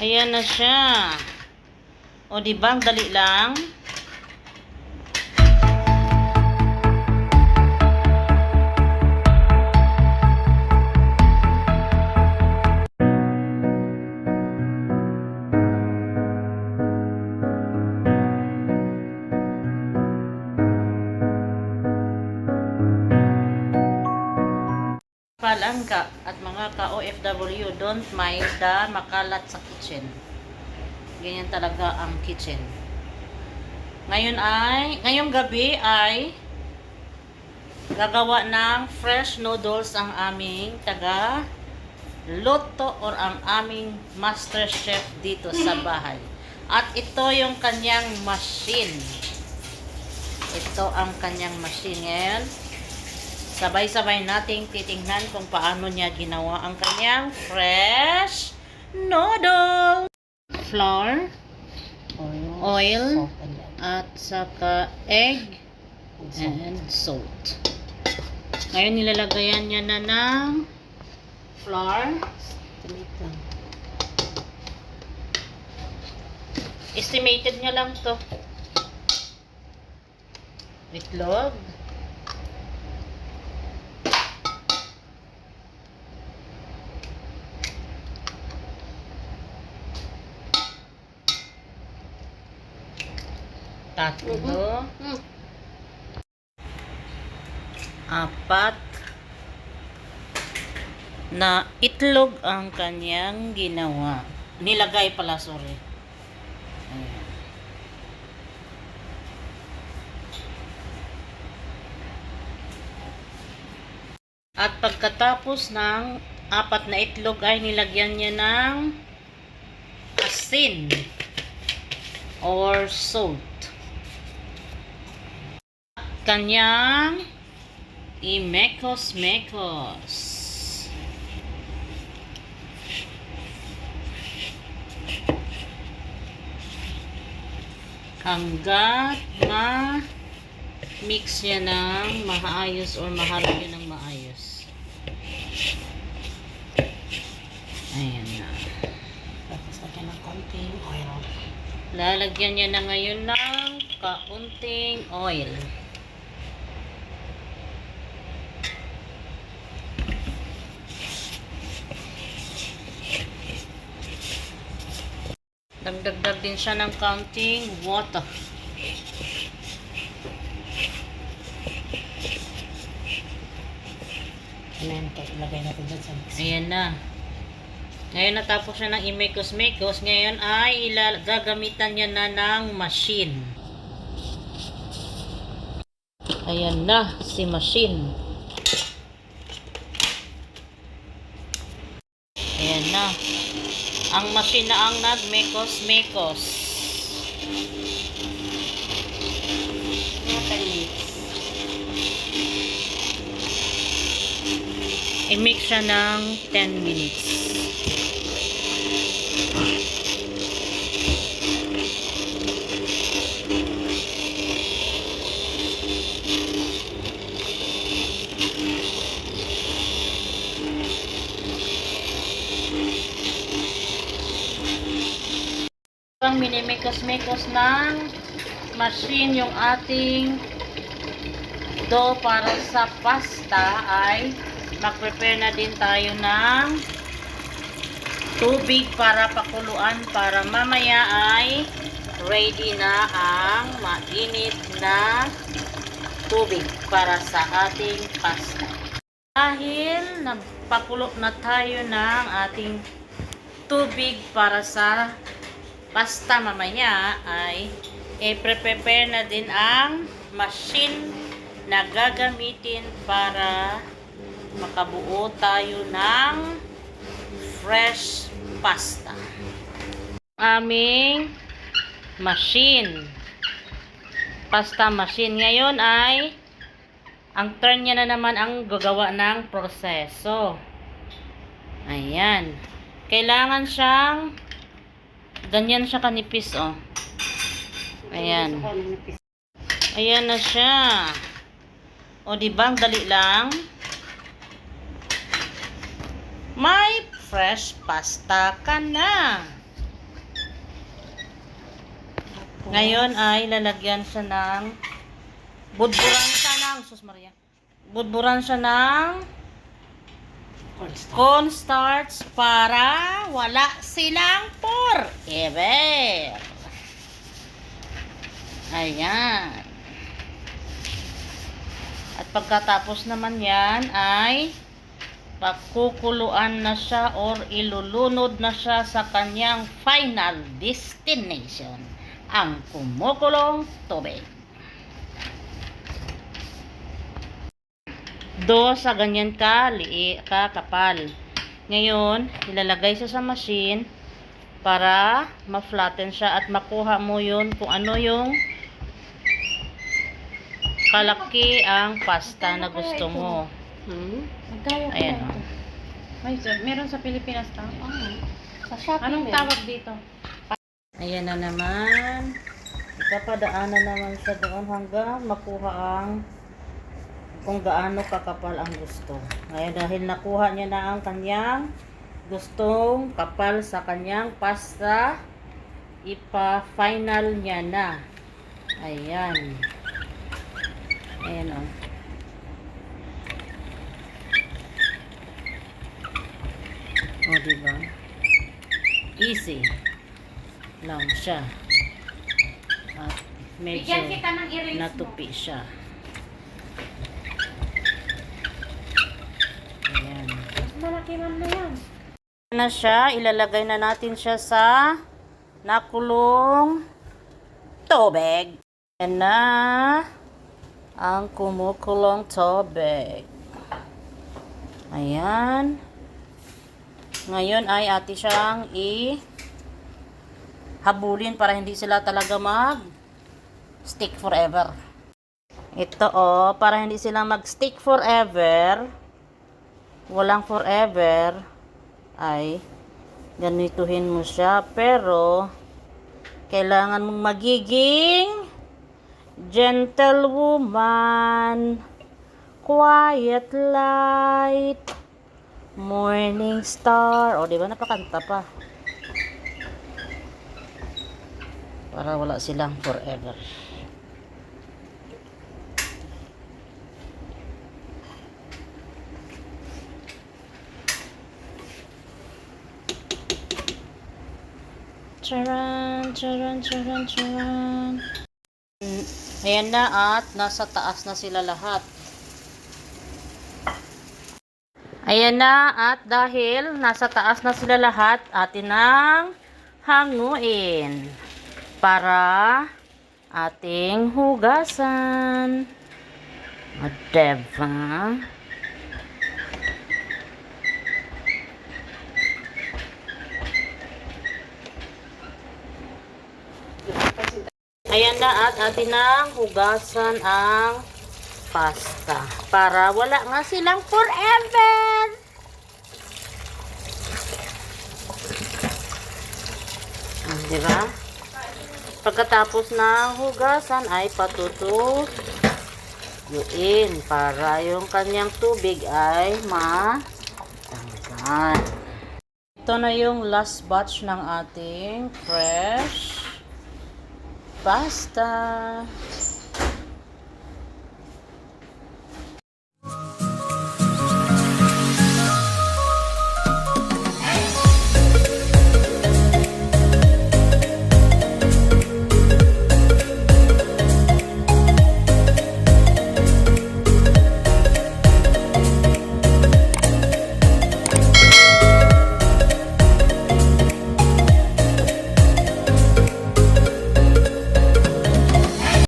Ayan na siya. O, di ba? Dali lang. Palangka at mga ka-OFW don't mind the makalat sa kitchen. Ganyan talaga ang kitchen. Ngayon ay, ngayong gabi ay gagawa ng fresh noodles ang aming taga loto or ang aming master chef dito sa bahay. At ito yung kanyang machine. Ito ang kanyang machine ngayon. Sabay-sabay nating titingnan kung paano niya ginawa ang kanyang fresh noodle. Flour, Oil. oil, at saka egg and salt. Ngayon nilalagayan niya na ng flour. Estimated niya lang to. Itlog. Tatlo. Mm. Apat na itlog ang kanyang ginawa. Nilagay pala, sorry. Ayan. At pagkatapos ng apat na itlog ay nilagyan niya ng asin or salt. Kanyang imekos-mekos. Hanggat ma mix niya ng maayos or mahalo niya ng maayos. Ayan na. Tapos lagyan ng konting oil. Lalagyan niya na ngayon ng kaunting oil. Dagdagdag din siya ng counting water. Then, ito, ilagay natin dyan sa mix. Ayan na. Ngayon natapos siya ng imekos-mekos. Ngayon ay gagamitan niya na ng machine. Ayan na si machine. Ayan na. Ang machine na ang nagmekos-mekos. Mga 10 minutes. I-mix siya ng 10 minutes. Ang minimikos-mikos ng machine yung ating dough para sa pasta ay mag-prepare na din tayo ng tubig para pakuluan para mamaya ay ready na ang mainit na tubig para sa ating pasta. Dahil nagpakulo na tayo ng ating tubig para sa pasta mamaya ay i-prepare na din ang machine na gagamitin para makabuo tayo ng fresh pasta. Aming machine. Pasta machine. Ngayon ay ang turn niya na naman ang gagawa ng proseso. Ayan. Kailangan siyang ganyan siya kanipis, oh. Ayan. Ayan na siya. O, di ba? Dali lang. May fresh pasta ka na. Ngayon ay lalagyan siya ng budburan siya ng sus Maria. Budburan siya ng Cornstarch. para wala silang forever. Ayan. At pagkatapos naman yan ay pagkukuluan na siya or ilulunod na siya sa kanyang final destination, ang kumukulong tubig. Do sa ganyan ka, lii, ka, kapal. Ngayon, ilalagay siya sa machine para ma-flatten siya at makuha mo yun kung ano yung kalaki ang pasta na gusto mo. Hmm? Ayan. ito. May, sir, meron sa Pilipinas to? Ah, sa Shopee Anong tawag dito? Ayan na naman. Ipapadaanan naman siya doon hanggang makuha ang kung gaano kakapal ang gusto. Ngayon dahil nakuha niya na ang kanyang gustong kapal sa kanyang pasta, ipa-final niya na. Ayan. Ayan o. O, diba? Easy lang siya. At medyo erase mo. natupi siya. Ayan. Malaki man na yan. Na siya, ilalagay na natin siya sa nakulong tubig. Yan na ang kumukulong tubig. Ayan. Ngayon ay ati siyang i habulin para hindi sila talaga mag stick forever. Ito oh, para hindi sila mag stick forever, walang forever, ay ganituhin mo siya. Pero, kailangan mong magiging gentlewoman, quiet light, morning star. O, di ba napakanta pa? Para wala silang forever. Charan, charan, charan, charan. Ayan na at nasa taas na sila lahat. Ayan na at dahil nasa taas na sila lahat, atin nang hanguin para ating hugasan. O? Ayan na at atin nang hugasan ang pasta. Para wala nga silang forever. Ah, Di ba? Pagkatapos na hugasan ay patuto yuin para yung kanyang tubig ay matanggal. Ito na yung last batch ng ating fresh pasta.